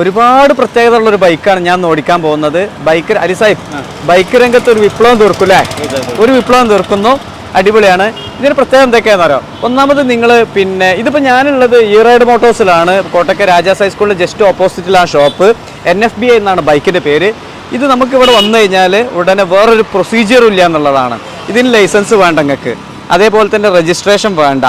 ഒരുപാട് പ്രത്യേകത ഉള്ള ഒരു ബൈക്കാണ് ഞാൻ ഓടിക്കാൻ പോകുന്നത്. ബൈക്ക് അലിസാഹിബ് ബൈക്ക് രംഗത്ത് ഒരു വിപ്ലവം തീർക്കൂലേ ഒരു വിപ്ലവം തീർക്കുന്നു. അടിപൊളിയാണ്. ഇതിന് പ്രത്യേകം എന്തൊക്കെയാണെന്ന് അറിയാം? ഒന്നാമത് നിങ്ങൾ പിന്നെ ഇതിപ്പോൾ ഞാനുള്ളത് ഈറൈഡ് മോട്ടോഴ്സിലാണ്. കോട്ടക്കെ രാജാസ് ഹൈസ്കൂളിൽ just ഓപ്പോസിറ്റിലാണ് shop N F B I എന്നാണ് ബൈക്കിന്റെ പേര്. ഇത് നമുക്ക് ഇവിടെ വന്നു കഴിഞ്ഞാൽ ഉടനെ വേറൊരു പ്രൊസീജിയറും ഇല്ല എന്നുള്ളതാണ്. ഇതിന് ലൈസൻസ് വേണ്ട നിങ്ങൾക്ക് അതേപോലെ തന്നെ രജിസ്ട്രേഷൻ വേണ്ട.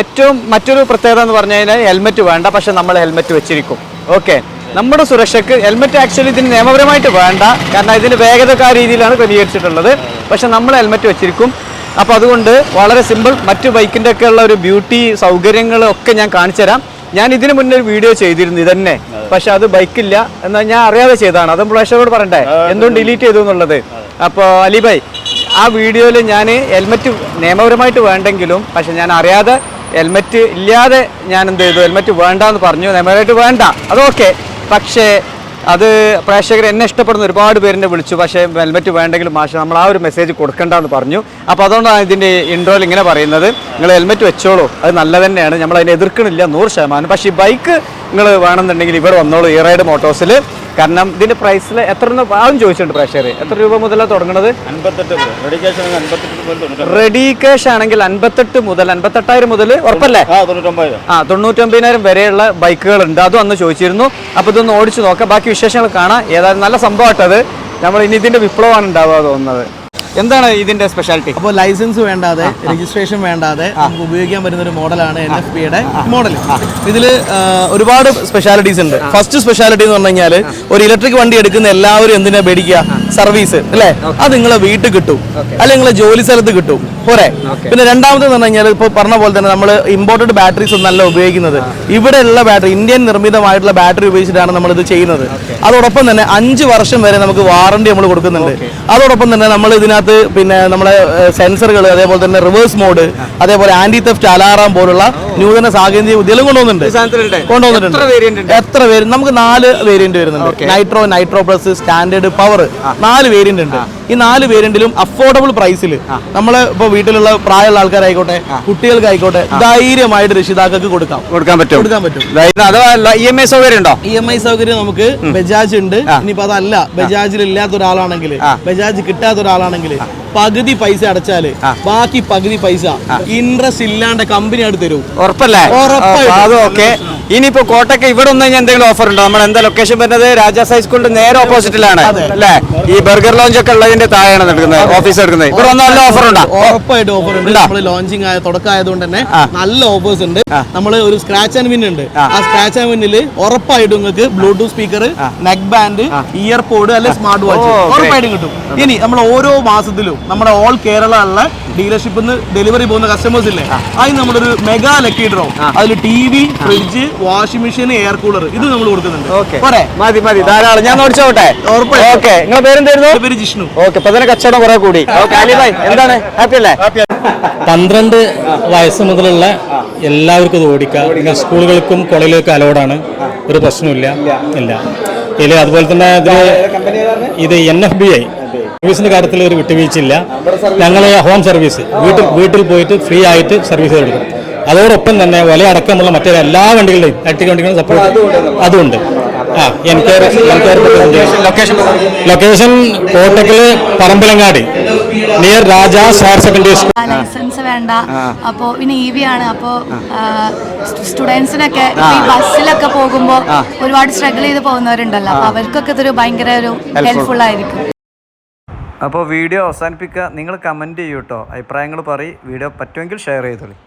ഏറ്റവും മറ്റൊരു പ്രത്യേകത എന്ന് പറഞ്ഞു കഴിഞ്ഞാൽ ഹെൽമെറ്റ് വേണ്ട പക്ഷേ നമ്മൾ ഹെൽമെറ്റ് വെച്ചിരിക്കും. ഓക്കെ. നമ്മുടെ സുരക്ഷയ്ക്ക് ഹെൽമെറ്റ് ആക്ച്വലി ഇതിന് നിയമപരമായിട്ട് വേണ്ട. കാരണം ഇതിന് വേഗത ആ രീതിയിലാണ് ക്രമീകരിച്ചിട്ടുള്ളത്. പക്ഷെ നമ്മൾ ഹെൽമെറ്റ് വെച്ചിരിക്കും. അപ്പോൾ അതുകൊണ്ട് വളരെ സിമ്പിൾ മറ്റു ബൈക്കിന്റെ ഒക്കെ ഉള്ള ഒരു ബ്യൂട്ടി സൗകര്യങ്ങളൊക്കെ ഞാൻ കാണിച്ചു തരാം. ഞാൻ ഇതിനു മുന്നേ ഒരു വീഡിയോ ചെയ്തിരുന്നു ഇതന്നെ. പക്ഷെ അത് ബൈക്കില്ല. എന്നാൽ ഞാൻ അറിയാതെ ചെയ്തതാണ്. അതും പ്രേക്ഷകരോട് പറയണ്ടേ? എന്തുകൊണ്ട് ഡിലീറ്റ് ചെയ്തു എന്നുള്ളത്? അപ്പോൾ അലിബായ് ആ വീഡിയോയിൽ ഞാൻ ഹെൽമെറ്റ് നിയമപരമായിട്ട് വേണ്ടെങ്കിലും പക്ഷെ ഞാൻ അറിയാതെ ഹെൽമെറ്റ് ഇല്ലാതെ ഞാൻ എന്ത് ചെയ്തു? ഹെൽമെറ്റ് വേണ്ട എന്ന് പറഞ്ഞു ഹെൽമെറ്റ് വേണ്ട. അത് ഓക്കെ പക്ഷേ അത് പ്രേക്ഷകർ എന്നെ ഇഷ്ടപ്പെടുന്ന ഒരുപാട് പേരെന്നെ വിളിച്ചു. പക്ഷേ ഹെൽമെറ്റ് വേണ്ടെങ്കിലും മാഷ നമ്മൾ ആ ഒരു മെസ്സേജ് കൊടുക്കണ്ട എന്ന് പറഞ്ഞു. അപ്പോൾ അതുകൊണ്ടാണ് ഇതിന്റെ ഇൻട്രോയിൽ ഇങ്ങനെ പറയുന്നത്. നിങ്ങൾ ഹെൽമെറ്റ് വെച്ചോളൂ. അത് നല്ല തന്നെയാണ്. നമ്മൾ അതിനെ എതിർക്കണില്ല നൂറ് ശതമാനം. പക്ഷേ ഈ ബൈക്ക് നിങ്ങൾ വേണമെന്നുണ്ടെങ്കിൽ ഇവിടെ വന്നോളൂ. ഈ റൈഡ് മോട്ടോഴ്സിൽ കാരണം ഇതിന്റെ പ്രൈസിൽ എത്ര ആവും ചോദിച്ചിട്ടുണ്ട് പ്രേക്ഷകർ. എത്ര രൂപ മുതലാണ് തുടങ്ങുന്നത് റെഡി ക്യാഷ് ആണെങ്കിൽ അൻപത്തെട്ട് മുതൽ അൻപത്തെട്ടായിരം മുതൽ ഉറപ്പല്ലേ? ആ തൊണ്ണൂറ്റൊമ്പതിനായിരം. വരെയുള്ള ബൈക്കുകൾ ഉണ്ട്. അതും അന്ന് ചോദിച്ചിരുന്നു. അപ്പോൾ ഇതൊന്ന് ഓടിച്ചു നോക്കാം. ബാക്കി വിശേഷങ്ങൾ കാണാം. ഏതായാലും നല്ല സംഭവമായിട്ടത്. നമ്മൾ ഇനി ഇതിന്റെ വിപ്ലവമാണ് ഉണ്ടാവുക തോന്നുന്നത്. എന്താണ് ഇതിന്റെ സ്പെഷ്യാലിറ്റി അപ്പോൾ ലൈസൻസ് വേണ്ടാതെ രജിസ്ട്രേഷൻ വേണ്ടാതെ നമുക്ക് ഉപയോഗിക്കാൻ പറ്റുന്ന ഒരു മോഡലാണ് എൻ എഫ് പിയുടെ മോഡൽ ഇതിൽ ഒരുപാട് സ്പെഷ്യാലിറ്റീസ് ഉണ്ട്. ഫസ്റ്റ് സ്പെഷ്യാലിറ്റി എന്ന് പറഞ്ഞു കഴിഞ്ഞാൽ ഒരു ഇലക്ട്രിക് വണ്ടി എടുക്കുന്ന എല്ലാവരും എന്തിനാ പേടിക്കുക? സർവീസ് അല്ലേ? അത് നിങ്ങളെ വീട്ടിൽ കിട്ടും. അല്ലെങ്കിൽ നിങ്ങളെ ജോലി സ്ഥലത്ത് കിട്ടും. പോരെ? പിന്നെ രണ്ടാമത് എന്ന് പറഞ്ഞു കഴിഞ്ഞാൽ ഇപ്പോൾ പറഞ്ഞ പോലെ തന്നെ നമ്മൾ ഇമ്പോർട്ടഡ് ബാറ്ററീസ് ഒന്നല്ല ഉപയോഗിക്കുന്നത്. ഇവിടെയുള്ള ബാറ്ററി ഇന്ത്യൻ നിർമ്മിതമായിട്ടുള്ള ബാറ്ററി ഉപയോഗിച്ചിട്ടാണ് നമ്മൾ ഇത് ചെയ്യുന്നത് അതോടൊപ്പം തന്നെ അഞ്ച് വർഷം വരെ നമുക്ക് വാറണ്ടി നമ്മൾ കൊടുക്കുന്നുണ്ട്. അതോടൊപ്പം തന്നെ നമ്മൾ ഇതിനകത്ത് പിന്നെ നമ്മളെ സെൻസറുകൾ അതേപോലെ തന്നെ റിവേഴ്സ് മോഡ് അതേപോലെ ആന്റി തെഫ്റ്റ് അലാറാം പോലുള്ള നൂതന സാങ്കേതിക വിദ്യകളും കൊണ്ടുവന്നിട്ടുണ്ട്. കൊണ്ടുവന്നിട്ടുണ്ട്. എത്ര വേരിയന്റ് നമുക്ക് നാല് വേരിയന്റ് വരുന്നുണ്ട്. Nitro nitro plus standard power നാല് വേരിയന്റ് ഉണ്ട്. ഈ നാല് വേരിയന്റിലും അഫോർഡബിൾ പ്രൈസിൽ നമ്മളെ ഇപ്പൊ വീട്ടിലുള്ള പ്രായമുള്ള ആൾക്കാരായിക്കോട്ടെ കുട്ടികൾക്കായിക്കോട്ടെ ധൈര്യമായിട്ട് രക്ഷിതാക്കൾക്ക് കൊടുക്കാം. കൊടുക്കാൻ പറ്റും. കൊടുക്കാൻ പറ്റും. അഥവാ ഇ എം ഐ സൗകര്യം ഉണ്ടോ? ഇ എം ഐ സൗകര്യം നമുക്ക് ബജാജ് ഉണ്ട്. ഇനിയിപ്പോ അതല്ല ബജാജിൽ ഇല്ലാത്ത ഒരാളാണെങ്കിൽ ബജാജ് കിട്ടാത്ത ഒരാളാണെങ്കിൽ പകുതി പൈസ അടച്ചാൽ ബാക്കി പകുതി പൈസ ഇൻട്രസ്റ്റ് ഇല്ലാണ്ട് കമ്പനി അടുത്ത് തരും. ഉറപ്പല്ലേ? ഉറപ്പായിട്ടും. ഇനിയിപ്പോ കോട്ടക്ക ഇവിടെ ഒന്ന് എന്തെങ്കിലും ഓഫർ ഉണ്ടോ? നമ്മൾ എന്താ ലൊക്കേഷൻ വരുന്നത്? രാജാസ് ഹൈസ്കൂളിന്റെ നേരെ ഓപ്പോസിറ്റിലാണ് അല്ലേ? ഈ ബർഗർ ലോഞ്ച് ഒക്കെ ഉള്ളതിന്റെ താഴെയാണ് നടക്കുന്നത് ഓഫീസ് എടുക്കുന്നത് ഇവിടെ ഒന്ന് നല്ല ഓഫർ ഉണ്ടോ? ഉറപ്പായിട്ട് ഓഫർ ഉണ്ട്. നമ്മൾ ലോഞ്ചിങ് ആയ തുടക്കമായതുകൊണ്ട് തന്നെ നല്ല ഓഫേഴ്സ് ഉണ്ട്. നമ്മൾ ഒരു സ്ക്രാച്ച് ആൻഡ് വിൻ ഉണ്ട്. ആ. സ്ക്രാച്ച് ആൻഡ് വിന്നിൽ ഉറപ്പായിട്ടും നിങ്ങൾക്ക് Bluetooth speaker neck band ear pod അല്ലെ സ്മാർട്ട് വാച്ച് ഉറപ്പായിട്ട് ഉറപ്പായിട്ടും കിട്ടും. ഇനി നമ്മൾ ഓരോ മാസത്തിലും നമ്മുടെ ഓൾ കേരള ഉള്ള ഡീലർഷിപ്പിൽ നിന്ന് ഡെലിവറി പോകുന്ന കസ്റ്റമേഴ്സ് ഇല്ലേ? അതിന് നമ്മളൊരു മെഗാ ലക്കി ഡ്രോ അതിൽ T V fridge washing machine air cooler ഇത് നമ്മൾ കൊടുക്കുന്നുണ്ട്. ഓക്കെ പോരെ? മതി മതി. ധാരാളം. ഞാൻ ഓടിച്ചോട്ടെ ഉറപ്പായിട്ടും. ഓക്കെ നിങ്ങളെ പേരെന്തായിരുന്നു? പേര് ജിഷ്ണു. ഓക്കെ തന്നെ കച്ചവടം കുറെ കൂടി. എന്താണ്? ഹാപ്പി അല്ലേ? പന്ത്രണ്ട് വയസ്സ് മുതലുള്ള എല്ലാവർക്കും ഇത് ഓടിക്കാം. സ്കൂളുകൾക്കും കോളേജുകൾക്കും അലോഡാണ് ഒരു പ്രശ്നമില്ല ഇല്ല. ഇതിൽ അതുപോലെ തന്നെ ഇത് ഇത് എൻ എഫ് ബി ഐ സർവീസിന്റെ കാര്യത്തിൽ ഒരു വിട്ടുവീഴ്ചയില്ല ഞങ്ങൾ ഹോം സർവീസ് വീട്ടിൽ വീട്ടിൽ പോയിട്ട് ഫ്രീ ആയിട്ട് സർവീസ് കൊടുക്കും. അതോടൊപ്പം തന്നെ വില അടക്കമുള്ള മറ്റേ എല്ലാ വണ്ടികളുടെയും ഇലക്ട്രിക് വണ്ടികളും സപ്പോർട്ട് അതുണ്ട്. ആ enquiry enquiry location location Kottakkal Parambalangadi near Rajas higher secondary school licence വേണ്ട. അപ്പോ പിന്നെ ഇ വി ആണ്. അപ്പോ സ്റ്റുഡൻസിനൊക്കെ ഈ ബസ്സിലൊക്കെ പോകുമ്പോ ഒരുപാട് സ്ട്രഗിൾ ചെയ്ത് പോകുന്നവരുണ്ടല്ലോ. അപ്പൊ അവർക്കൊക്കെ ഇതൊരു ഭയങ്കര ഒരു ഹെൽപ്ഫുൾ ആയിരിക്കും. അപ്പോൾ വീഡിയോ അവസാനിപ്പിക്കുക. നിങ്ങൾ കമന്റ് ചെയ്യൂട്ടോ അഭിപ്രായങ്ങൾ പറയും. വീഡിയോ പറ്റുമെങ്കിൽ ഷെയർ ചെയ്തോളി.